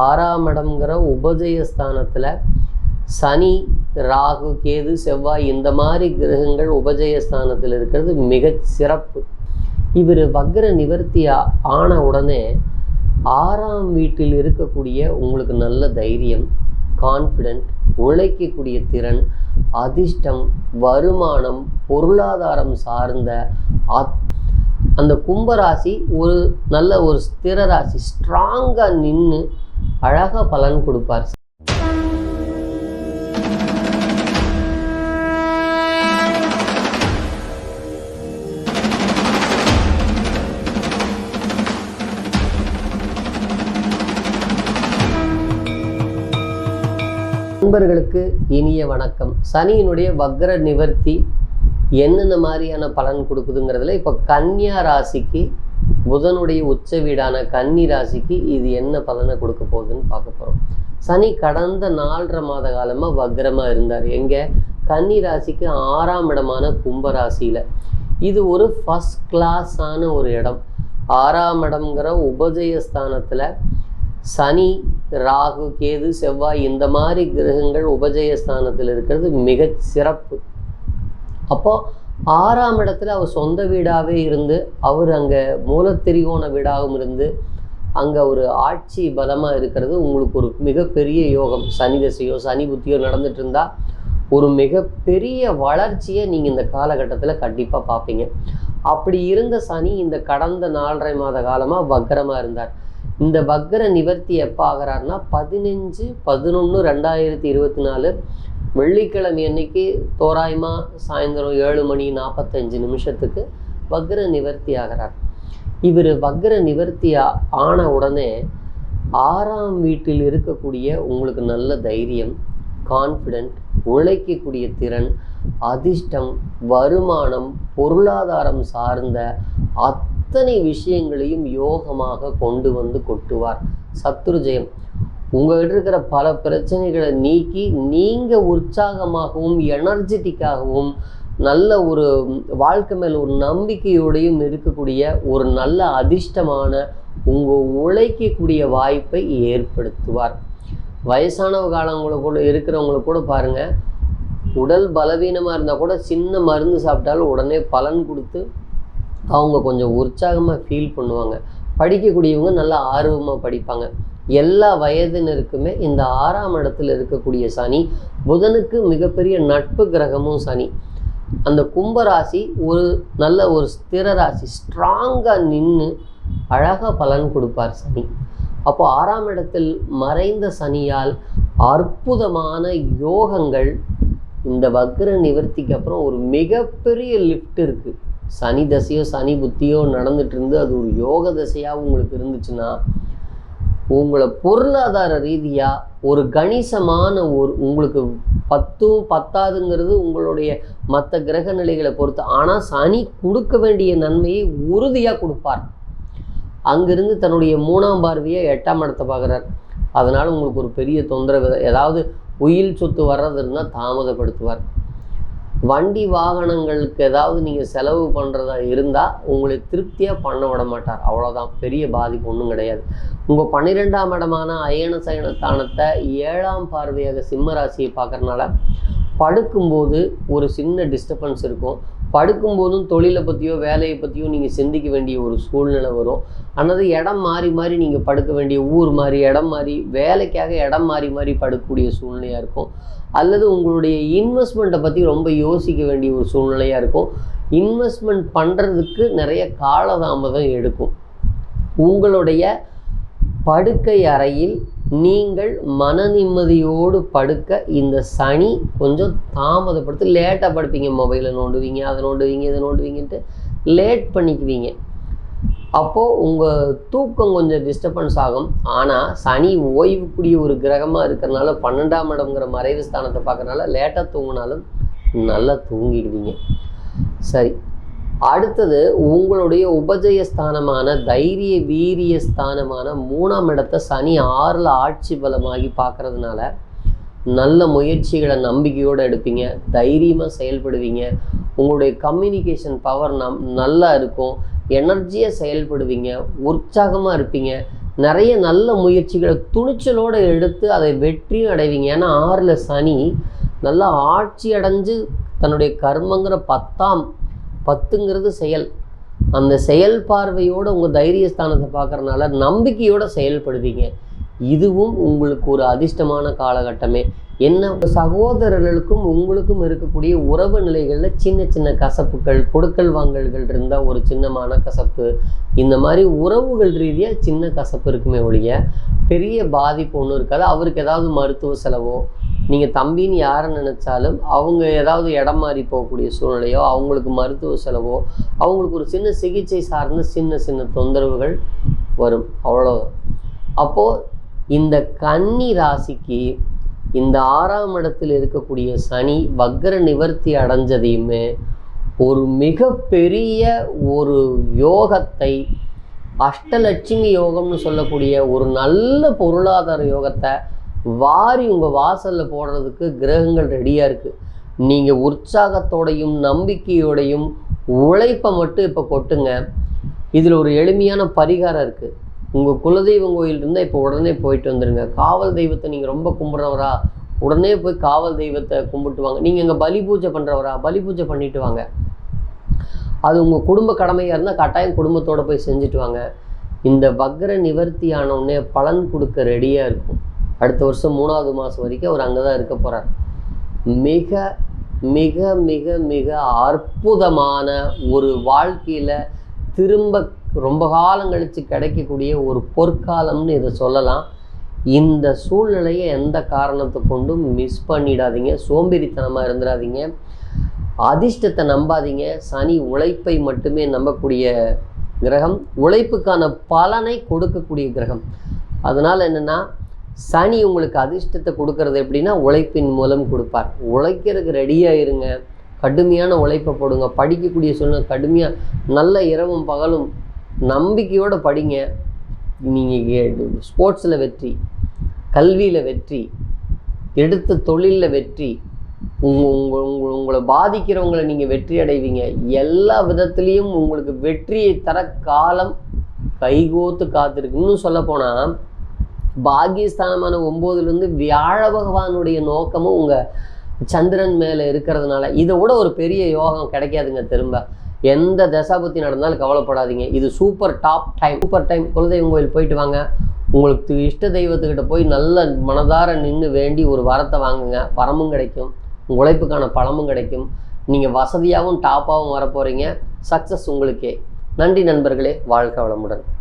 ஆறாம் இடம்ங்கிற உபஜயஸ்தானத்தில் சனி ராகு கேது செவ்வாய் இந்த மாதிரி கிரகங்கள் உபஜயஸ்தானத்தில் இருக்கிறது மிக சிறப்பு. இவர் வக்ர நிவர்த்தி ஆன உடனே ஆறாம் வீட்டில் இருக்கக்கூடிய உங்களுக்கு நல்ல தைரியம் கான்ஃபிடென்ட் உழைக்கக்கூடிய திறன் அதிர்ஷ்டம் வருமானம் பொருளாதாரம் சார்ந்த அத் அந்த கும்பராசி ஒரு நல்ல ஒரு ஸ்திர ராசி ஸ்ட்ராங்காக நின்று அழகாக பலன் கொடுப்பார். நண்பர்களுக்கு இனிய வணக்கம். சனியினுடைய வக்ர நிவர்த்தி என்னென்ன மாதிரியான பலன் கொடுக்குதுங்கிறதுல இப்போ கன்னியா ராசிக்கு புதனுடைய உச்ச வீடான கன்னி ராசிக்கு இது என்ன பலனை கொடுக்க போகுதுன்னு பார்க்க போகிறோம் சனி கடந்த நாலரை மாத காலமாக வக்ரமாக இருந்தார். எங்கே? கன்னி ராசிக்கு ஆறாம் இடமான கும்ப ராசியில். இது ஒரு ஃபஸ்ட் கிளாஸான ஒரு இடம். ஆறாம் இடம்ங்கிற உபஜயஸ்தானத்தில் சனி ராகு கேது செவ்வாய் இந்த மாதிரி கிரகங்கள் உபஜயஸ்தானத்தில் இருக்கிறது மிக சிறப்பு. அப்போ ஆறாம் இடத்துல அவர் சொந்த வீடாகவே இருந்து அவர் அங்கே மூலத்திரிகோண வீடாகவும் இருந்து அங்கே ஒரு ஆட்சி பலமாக இருக்கிறது உங்களுக்கு ஒரு மிகப்பெரிய யோகம். சனி தசையோ சனி புத்தியோ நடந்துட்டு இருந்தால் ஒரு மிகப்பெரிய வளர்ச்சியை நீங்கள் இந்த காலகட்டத்தில் கண்டிப்பாக பார்ப்பீங்க. அப்படி இருந்த சனி இந்த கடந்த நாலரை மாத காலமாக வக்கரமாக இருந்தார். இந்த வக்ர நிவர்த்தி எப்போ ஆகிறார்னா பதினஞ்சு பதினொன்று ரெண்டாயிரத்தி இருபத்தி நாலு வெள்ளிக்கிழமை அன்னைக்கு தோராயமாக சாயந்தரம் ஏழு மணி நாற்பத்தஞ்சு நிமிஷத்துக்கு வக்ர நிவர்த்தி ஆகிறார். இவர் வக்ர நிவர்த்தி ஆன உடனே ஆறாம் வீட்டில் இருக்கக்கூடிய உங்களுக்கு நல்ல தைரியம் கான்ஃபிடென்ட் உழைக்கக்கூடிய திறன் அதிர்ஷ்டம் வருமானம் பொருளாதாரம் சார்ந்த அத்தனை விஷயங்களையும் யோகமாக கொண்டு வந்து கொட்டுவார். சத்ருஜயம். உங்ககிட்ட இருக்கிற பல பிரச்சனைகளை நீக்கி நீங்கள் உற்சாகமாகவும் எனர்ஜெட்டிக்காகவும் நல்ல ஒரு வாழ்க்கை மேல் ஒரு நம்பிக்கையோடையும் இருக்கக்கூடிய ஒரு நல்ல அதிர்ஷ்டமான உங்கள் உழைக்கக்கூடிய வாய்ப்பை ஏற்படுத்துவார். வயசானவ காலங்களை கூட இருக்கிறவங்கள கூட பாருங்கள் உடல் பலவீனமாக இருந்தால் கூட சின்ன மருந்து சாப்பிட்டாலும் உடனே பலன் கொடுத்து அவங்க கொஞ்சம் உற்சாகமாக ஃபீல் பண்ணுவாங்க. படிக்கக்கூடியவங்க நல்லா ஆர்வமாக படிப்பாங்க. எல்லா வயதினருக்குமே இந்த ஆறாம் இடத்துல இருக்கக்கூடிய சனி புதனுக்கு மிகப்பெரிய நட்பு கிரகமும் சனி. அந்த கும்பராசி ஒரு நல்ல ஒரு ஸ்திர ராசி ஸ்ட்ராங்காக நின்று அழகாக பலன் கொடுப்பார் சனி. அப்போ ஆறாம் இடத்தில் மறைந்த சனியால் அற்புதமான யோகங்கள் இந்த வக்ர நிவர்த்திக்கு அப்புறம் ஒரு மிகப்பெரிய லிஃப்ட் இருக்குது சனி தசையோ சனி புத்தியோ நடந்துட்டு இருந்து அது ஒரு யோக தசையாக உங்களுக்கு இருந்துச்சுன்னா உங்களை பொருளாதார ரீதியாக ஒரு கணிசமான ஒரு உங்களுக்கு பத்தும் பத்தாதுங்கிறது உங்களுடைய மற்ற கிரக நிலைகளை பொறுத்து. ஆனால் சனி கொடுக்க வேண்டிய நன்மையை உறுதியாக கொடுப்பார். அங்கிருந்து தன்னுடைய மூணாம் பார்வையை எட்டாம் இடத்தை பார்க்குறார். அதனால் உங்களுக்கு ஒரு பெரிய தொந்தரவு. ஏதாவது உயில் சொத்து வர்றது இருந்தால் தாமதப்படுத்துவார். வண்டி வாகனங்களுக்கு ஏதாவது நீங்கள் செலவு பண்ணுறதா இருந்தால் உங்களை திருப்தியாக பண்ண விட மாட்டார். அவ்வளோதான் பெரிய பாதிப்பு ஒன்றும் கிடையாது. உங்கள் பன்னிரெண்டாம் இடமான அயன சயனத்தானத்தை ஏழாம் பார்வையாக சிம்ம ராசியை பார்க்குறனால படுக்கும்போது ஒரு சின்ன டிஸ்டர்பன்ஸ் இருக்கும். படுக்கும்போதும் தொழிலை பற்றியோ வேலையை பற்றியோ நீங்கள் சிந்திக்க வேண்டிய ஒரு சூழ்நிலை வரும். அல்லது இடம் மாறி மாறி நீங்கள் படுக்க வேண்டிய ஊர் மாறி இடம் மாறி வேலைக்காக இடம் மாறி மாறி படுக்கக்கூடிய சூழ்நிலையாக இருக்கும். அல்லது உங்களுடைய இன்வெஸ்ட்மெண்ட்டை பற்றி ரொம்ப யோசிக்க வேண்டிய ஒரு சூழ்நிலையாக இருக்கும். இன்வெஸ்ட்மெண்ட் பண்ணுறதுக்கு நிறைய காலதாமதம் எடுக்கும். உங்களுடைய படுக்கை அறையில் நீங்கள் மன நிம்மதியோடு படுக்க இந்த சனி கொஞ்சம் தாமதப்படுத்தி லேட்டாக படுப்பீங்க. மொபைலை நோண்டுவீங்க அதை நோண்டுவீங்க இதை நோண்டுவீங்கன்ட்டு லேட் பண்ணிக்குவீங்க. அப்போது உங்கள் தூக்கம் கொஞ்சம் டிஸ்டர்பன்ஸ் ஆகும். ஆனால் சனி ஓய்வுக்குரிய ஒரு கிரகமாக இருக்கிறனால பன்னெண்டாம் இடம்ங்கிற மறைவு ஸ்தானத்தை பார்க்கறனால லேட்டாக தூங்கினாலும் நல்லா தூங்கிடுவீங்க. சரி அடுத்தது உங்களுடைய உபஜய ஸ்தானமான தைரிய வீரிய ஸ்தானமான மூணாம் இடத்தை சனி ஆறில் ஆட்சி பலமாகி பார்க்கறதுனால நல்ல முயற்சிகளை நம்பிக்கையோடு எடுப்பீங்க. தைரியமாக செயல்படுவீங்க. உங்களுடைய கம்யூனிகேஷன் பவர் நம் நல்லா இருக்கும். எனர்ஜியாக செயல்படுவீங்க. உற்சாகமாக இருப்பீங்க. நிறைய நல்ல முயற்சிகளை துணிச்சலோடு எடுத்து அதை வெற்றியும் அடைவீங்க. ஏன்னா ஆறில் சனி நல்லா ஆட்சி அடைஞ்சு தன்னுடைய கர்மங்கிற பத்தாம் பத்துங்கிறது செயல். அந்த செயல் பார்வையோடு உங்கள் தைரியஸ்தானத்தை பார்க்குறனால நம்பிக்கையோடு செயல்படுவீங்க. இதுவும் உங்களுக்கு ஒரு அதிர்ஷ்டமான காலகட்டமே. என்ன சகோதரர்களுக்கும் உங்களுக்கும் இருக்கக்கூடிய உறவு நிலைகளில் சின்ன சின்ன கசப்புகள் கொடுக்கல் வாங்கல்கள் இருந்தால் ஒரு சின்னமான கசப்பு. இந்த மாதிரி உறவுகள் ரீதியாக சின்ன கசப்பு இருக்குமே ஒழிய பெரிய பாதிப்பு ஒன்றும் இருக்காது. அவருக்கு ஏதாவது மருத்துவ செலவோ நீங்கள் தம்பின்னு யாரை நினச்சாலும் அவங்க ஏதாவது இடம் மாறி போகக்கூடிய சூழ்நிலையோ அவங்களுக்கு மருத்துவ செலவோ அவங்களுக்கு ஒரு சின்ன சிகிச்சை சார்ந்த சின்ன சின்ன தொந்தரவுகள் வரும். அவ்வளோதான் அப்போது இந்த கன்னி ராசிக்கு இந்த ஆறாம் இடத்தில் இருக்கக்கூடிய சனி வக்ர நிவர்த்தி அடைஞ்சதையுமே ஒரு மிகப்பெரிய ஒரு யோகத்தை அஷ்டலட்சுமி யோகம்னு சொல்லக்கூடிய ஒரு நல்ல பொருளாதார யோகத்தை வாரி உங்கள் வாசலில் போடுறதுக்கு கிரகங்கள் ரெடியாக இருக்குது நீங்கள் உற்சாகத்தோடையும் நம்பிக்கையோடையும் உழைப்பை மட்டும் இப்போ கொட்டுங்க. இதில் ஒரு எளிமையான பரிகாரம் இருக்குது உங்கள் குலதெய்வம் கோயில் இருந்தால் இப்போ உடனே போயிட்டு வந்துடுங்க காவல் தெய்வத்தை நீங்கள் ரொம்ப கும்பிட்றவரா உடனே போய் காவல் தெய்வத்தை கும்பிட்டு வாங்க. நீங்கள் இங்கே பலி பூஜை பண்ணுறவரா பலி பூஜை பண்ணிட்டு வாங்க. அது உங்கள் குடும்ப கடமையாக இருந்தால் கட்டாயம் குடும்பத்தோடு போய் செஞ்சுட்டு வாங்க. இந்த வக்ர நிவர்த்தி ஆன உடனே பலன் கொடுக்க ரெடியாக இருக்கும். அடுத்த வருஷம் மூணாவது மாதம் வரைக்கும் அவர் அங்கே தான் இருக்க போகிறார் மிக மிக மிக மிக அற்புதமான ஒரு வாழ்க்கையில் திரும்ப ரொம்ப காலம் கழித்து கிடைக்கக்கூடிய ஒரு பொற்காலம்னு இதை சொல்லலாம். இந்த சூழ்நிலையை எந்த காரணத்தை கொண்டும் மிஸ் பண்ணிடாதீங்க. சோம்பேறித்தனமாக இருந்துடாதீங்க அதிர்ஷ்டத்தை நம்பாதீங்க. சனி உழைப்பை மட்டுமே நம்பக்கூடிய கிரகம். உழைப்புக்கான பலனை கொடுக்கக்கூடிய கிரகம். அதனால் என்னென்னா சனி உங்களுக்கு அதிர்ஷ்டத்தை கொடுக்கறது எப்படின்னா உழைப்பின் மூலம் கொடுப்பார். உழைக்கிறதுக்கு ரெடியாக இருங்க. கடுமையான உழைப்பை போடுங்க. படிக்கக்கூடிய சூழ்நிலை கடுமையாக நல்ல இரவும் பகலும் நம்பிக்கையோடு படிங்க. நீங்கள் ஸ்போர்ட்ஸில் வெற்றி கல்வியில் வெற்றி எடுத்த தொழிலில் வெற்றி உங்கள் உங்கள் உங்கள் உங்களை பாதிக்கிறவங்களை நீங்கள் வெற்றி அடைவீங்க. எல்லா விதத்துலேயும் உங்களுக்கு வெற்றியை தர காலம் கைகோத்து காத்திருக்கு. இன்னும் சொல்லப்போனால் பாகியஸ்தானமான ஒம்போதுலேருந்து வியாழ பகவானுடைய நோக்கமும் உங்கள் சந்திரன் மேலே இருக்கிறதுனால இதை விட ஒரு பெரிய யோகம் கிடைக்காதுங்க திரும்ப. எந்த தசாபுத்தி நடந்தாலும் கவலைப்படாதீங்க. இது super top time super time குலதெய்வம் கோயில் போயிட்டு வாங்க. உங்களுக்கு இஷ்ட தெய்வத்துக்கிட்ட போய் நல்ல மனதார நின்று வேண்டி ஒரு வரத்தை வாங்குங்க. வரமும் கிடைக்கும். உழைப்புக்கான பழமும் கிடைக்கும். நீங்கள் வசதியாகவும் டாப்பாகவும் வரப்போகிறீங்க சக்ஸஸ் உங்களுக்கே. நன்றி நண்பர்களே. வாழ்க வளமுடன்.